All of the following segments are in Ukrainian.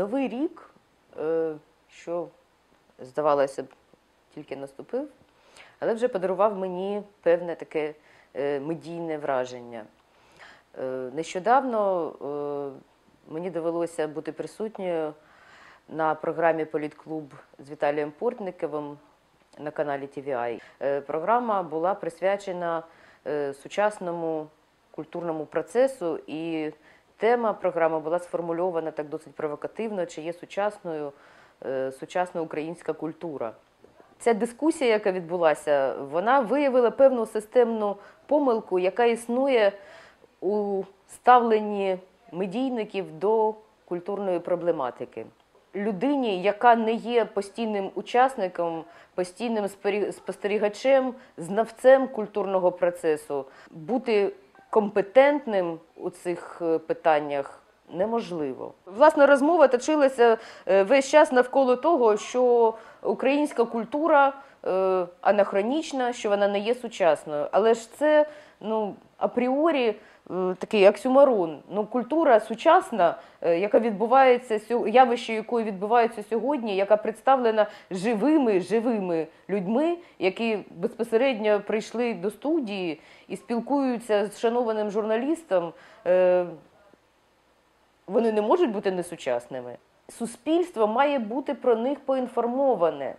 Новий рік, е, що, здавалося б, тільки наступив, але вже подарував мені певне таке е, медійне враження. Е, Нещодавно мені довелося бути присутньою на програмі Політклуб з Віталієм Портниковим на каналі TVI. Програма була присвячена сучасному культурному процесу, і тема програми була сформульована так досить провокативно, чи є сучасною е, сучасна українська культура. Ця дискусія, яка відбулася, вона виявила певну системну помилку, яка існує у ставленні медійників до культурної проблематики. Людині, яка не є постійним учасником, постійним спостерігачем, знавцем культурного процесу, бути компетентним у цих е, питаннях неможливо. Власне, розмова точилася е, весь час навколо того, що українська культура е, анахронічна, що вона не є сучасною. Але ж це ну, апріорі такий оксюмарон. Ну, культура сучасна, е, яка відбувається явище якої відбувається сьогодні, яка представлена живими, живими людьми, які безпосередньо прийшли до студії і спілкуються з шанованим журналістом. е, вони не можуть бути несучасними. Суспільство має бути про них поінформоване.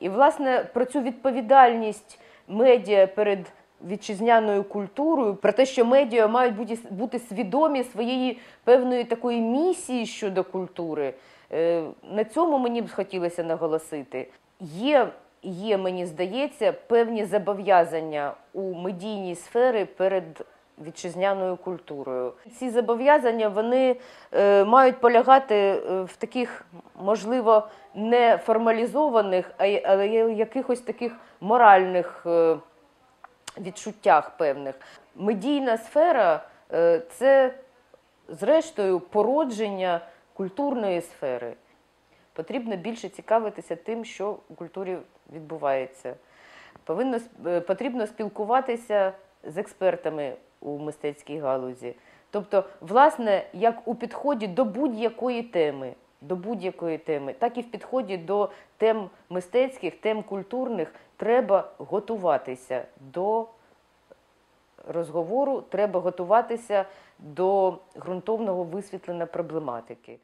І, власне, про цю відповідальність медіа перед вітчизняною культурою, про те, що медіа мають бути, бути свідомі своєї певної такої місії щодо культури. е, На цьому мені б хотілося наголосити. Є, є, мені здається, певні зобов'язання у медійній сфері перед вітчизняною культурою. Ці зобов'язання вони е, мають полягати е, в таких, можливо, не формалізованих, а але якихось таких моральних відчуттях певних. Медійна сфера е, це, зрештою, породження культурної сфери. Потрібно більше цікавитися тим, що у культурі відбувається. Повинно, е, потрібно спілкуватися з експертами у мистецькій галузі. Тобто, власне, як у підході до будь-якої теми, до будь-якої теми, так і в підході до тем мистецьких, тем культурних треба готуватися до розговору, треба готуватися до ґрунтовного висвітлення проблематики.